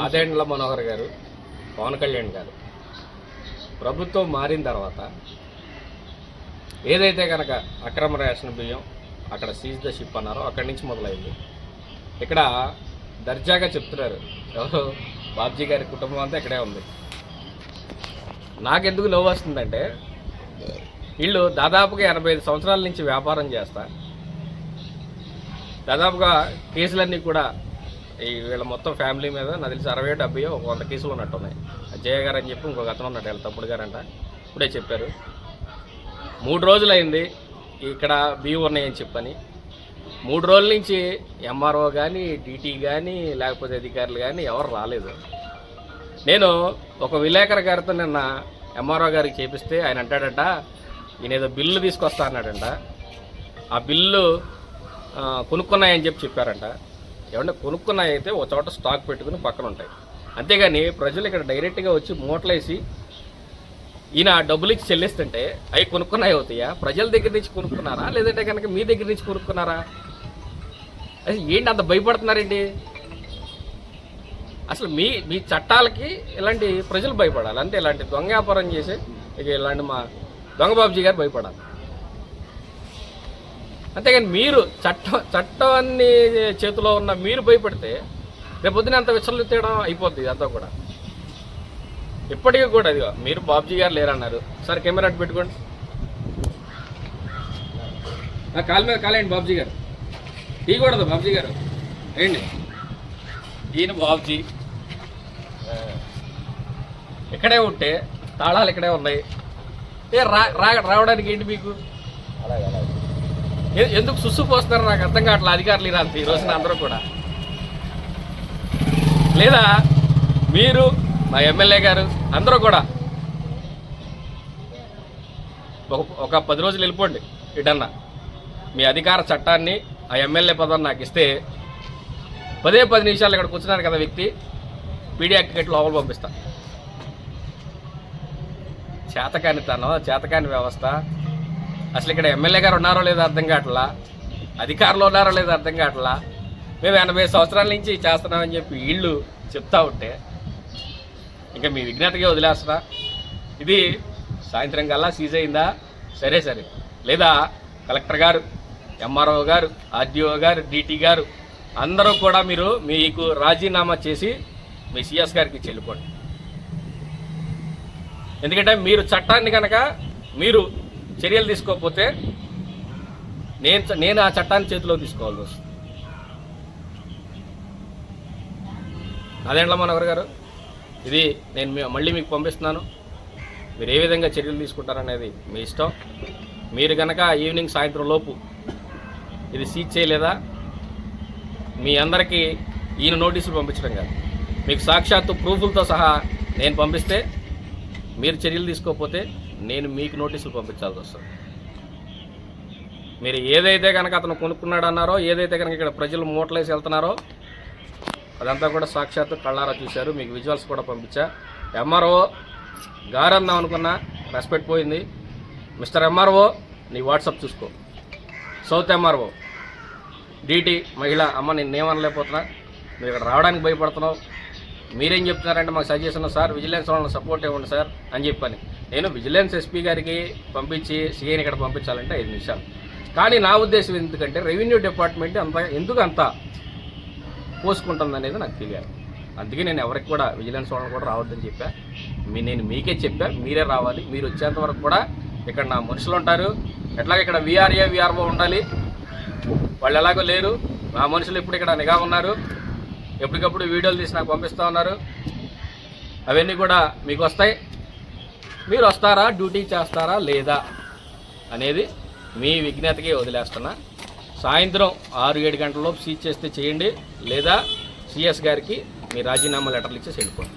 ఆదేండ్ల మనోహర్ గారు పవన్ కళ్యాణ్ గారు ప్రభుత్వం మారిన తర్వాత ఏదైతే కనుక అక్రమ రేషన్ బియ్యం అక్కడ సీజ్ ద షిప్ అన్నారు అక్కడి నుంచి మొదలైంది. ఇక్కడ దర్జాగా చెప్తున్నారు. ఎవరు బాబ్జీ గారి కుటుంబం అంతా ఇక్కడే ఉంది. నాకెందుకు నవ్వు వస్తుందంటే వీళ్ళు దాదాపుగా ఎనభై ఐదు సంవత్సరాల నుంచి వ్యాపారం చేస్తా. దాదాపుగా కేసులన్నీ కూడా ఈ వీళ్ళ మొత్తం ఫ్యామిలీ మీద నాకు తెలిసి అరవై డెబ్బై ఒక వంద కేసులు ఉన్నట్టున్నాయి. జయ గారు అని చెప్పి ఇంకొక అతను ఉన్నట్టు వీళ్ళ తప్పుడు గారంట. ఇప్పుడే చెప్పారు. మూడు రోజులు అయింది ఇక్కడ బియ్యం ఉన్నాయని చెప్పని. మూడు రోజుల నుంచి ఎంఆర్ఓ కానీ డీటీ కానీ లేకపోతే అధికారులు కానీ ఎవరు రాలేదు. నేను ఒక విలేకరు గారితో నిన్న ఎంఆర్ఓ గారికి చేపిస్తే ఆయన అంటాడట నేనేదో బిల్లు తీసుకొస్తా అన్నాడంట. ఆ బిల్లు కొనుక్కున్నాయని చెప్పి చెప్పారంట. ఏమంటే కొనుక్కున్నాయి అయితే ఒక చోట స్టాక్ పెట్టుకుని పక్కన ఉంటాయి. అంతేగాని ప్రజలు ఇక్కడ డైరెక్ట్గా వచ్చి మూటలేసి ఈయన డబ్బులు ఇచ్చి చెల్లిస్తుంటే అవి కొనుక్కున్నాయి అవుతాయా? ప్రజల దగ్గర నుంచి కొనుక్కున్నారా? లేదంటే కనుక మీ దగ్గర నుంచి కొనుక్కున్నారా? అసలు ఏంటి అంత భయపడుతున్నారండి? అసలు మీ మీ చట్టాలకి ఇలాంటి ప్రజలు భయపడాలి? అంటే ఇలాంటి దొంగ వ్యాపారం చేసి ఇక ఇలాంటి మా దొంగ బాబుజీ గారు భయపడాలి. అంతేగాని మీరు చట్టం చట్టాన్ని చేతిలో ఉన్న మీరు భయపడితే రేపు పొద్దున అంత విచ్చలు అయిపోద్ది అంతా కూడా. ఇప్పటికీ కూడా అది మీరు బాబుజీ గారు లేరన్నారు. సరే కెమెరా అటు పెట్టుకోండి. ఆ, కాలు మీద కాలేండి బాబుజీ గారు. తీయకూడదు బాబుజీ గారు. ఏంటి ఈయన బాబుజీ. ఇక్కడే ఉంటే తాళాలు ఇక్కడే ఉన్నాయి. ఏ రా రావడానికి ఏంటి మీకు? ఎందుకు సుస్సు పోస్తున్నారు? నాకు అర్థం కావట్లేదు. అధికారులు ఇరాంత ఈ రోజున అందరూ కూడా. లేదా మీరు మా ఎమ్మెల్యే గారు అందరూ కూడా. ఒక ఒక పది రోజులు వెళ్ళిపోండి ఇటన్నా. మీ అధికార చట్టాన్ని ఆ ఎమ్మెల్యే పదం నాకు ఇస్తే పదే పది నిమిషాలు ఇక్కడ కూర్చున్నారు కదా వ్యక్తి పీడియా క్రికెట్ లోపల పంపిస్తా. చేతకాని తనం చేతకాని వ్యవస్థ. అసలు ఇక్కడ ఎమ్మెల్యే గారు ఉన్నారో లేదో అర్థం కావట్లా? అధికారులు ఉన్నారో లేదో అర్థం కావట్లా? మేము ఎనభై సంవత్సరాల నుంచి చేస్తున్నామని చెప్పి వీళ్ళు చెప్తా ఉంటే ఇంకా మీ విజ్ఞతగా వదిలేస్తున్నా. ఇది సాయంత్రం కల్లా సీజ్ అయిందా? సరే సరే. లేదా కలెక్టర్ గారు ఎంఆర్ఓ గారు ఆర్డీఓ గారు డీటీ గారు అందరూ కూడా మీరు మీకు రాజీనామా చేసి మీ సిఎస్ గారికి చెల్లిపోండి ఎందుకంటే మీరు చట్టాన్ని కనుక మీరు చర్యలు తీసుకోకపోతే నేను నేను ఆ చట్టాన్ని చేతిలో తీసుకోవాల్సి వస్తుంది. అదేంట్లా మనవర్ గారు? ఇది నేను మళ్ళీ మీకు పంపిస్తున్నాను. మీరు ఏ విధంగా చర్యలు తీసుకుంటారనేది మీ ఇష్టం. మీరు కనుక ఈవినింగ్ సాయంత్రం లోపు ఇది సీజ్ చేయలేదా? మీ అందరికీ ఈయన నోటీసులు పంపించడం కాదు. మీకు సాక్షాత్తు ప్రూఫ్లతో సహా నేను పంపిస్తే మీరు చర్యలు తీసుకోకపోతే నేను మీకు నోటీసులు పంపించాల్సి వస్తుంది. మీరు ఏదైతే కనుక అతను కొనుక్కున్నాడన్నారో ఏదైతే కనుక ఇక్కడ ప్రజలు మూటలేసి వెళ్తున్నారో అదంతా కూడా సాక్షాత్తు కళ్ళారా చూశారు. మీకు విజువల్స్ కూడా పంపించా. ఎంఆర్ఓ గారందాం అనుకున్నా రెస్పెక్ట్ పోయింది. మిస్టర్ ఎంఆర్ఓ నీ వాట్సాప్ చూసుకో. సౌత్ ఎంఆర్ఓ డీటీ మహిళ అమ్మ నేను ఏమనలేకపోతున్నా. మీరు ఇక్కడ రావడానికి భయపడుతున్నావు. మీరేం చెప్తున్నారంటే మాకు సజెషన్ సార్. విజిలెన్స్ వాళ్ళని సపోర్ట్ ఇవ్వండి సార్ అని చెప్పని. నేను విజిలెన్స్ ఎస్పీ గారికి పంపించి సీఎని ఇక్కడ పంపించాలంటే ఐదు నిమిషాలు. కానీ నా ఉద్దేశం ఎందుకంటే రెవెన్యూ డిపార్ట్మెంట్ అంత ఎందుకు అంత పోసుకుంటుంది అనేది నాకు తెలియాలి. అందుకే నేను ఎవరికి కూడా విజిలెన్స్ వాళ్ళని కూడా రావద్దని చెప్పా. మీ నేను మీకే చెప్పా మీరే రావాలి. మీరు వచ్చేంత వరకు కూడా ఇక్కడ నా మనుషులు ఉంటారు. ఎట్లాగ ఇక్కడ విఆర్ఏ విఆర్ఓ ఉండాలి. వాళ్ళు ఎలాగో లేరు. నా మనుషులు ఇప్పుడు ఇక్కడ నిఘా ఉన్నారు. ఎప్పటికప్పుడు వీడియోలు తీసి నాకు పంపిస్తూ ఉన్నారు. అవన్నీ కూడా మీకు వస్తాయి. మీరు వస్తారా? డ్యూటీ చేస్తారా? లేదా? అనేది మీ విజ్ఞతకే వదిలేస్తున్నా. సాయంత్రం ఆరు ఏడు గంటలలోపు సీజ్ చేస్తే చేయండి లేదా సిఎస్ గారికి మీ రాజీనామా లెటర్లు ఇచ్చేసి వెళ్ళిపోండి.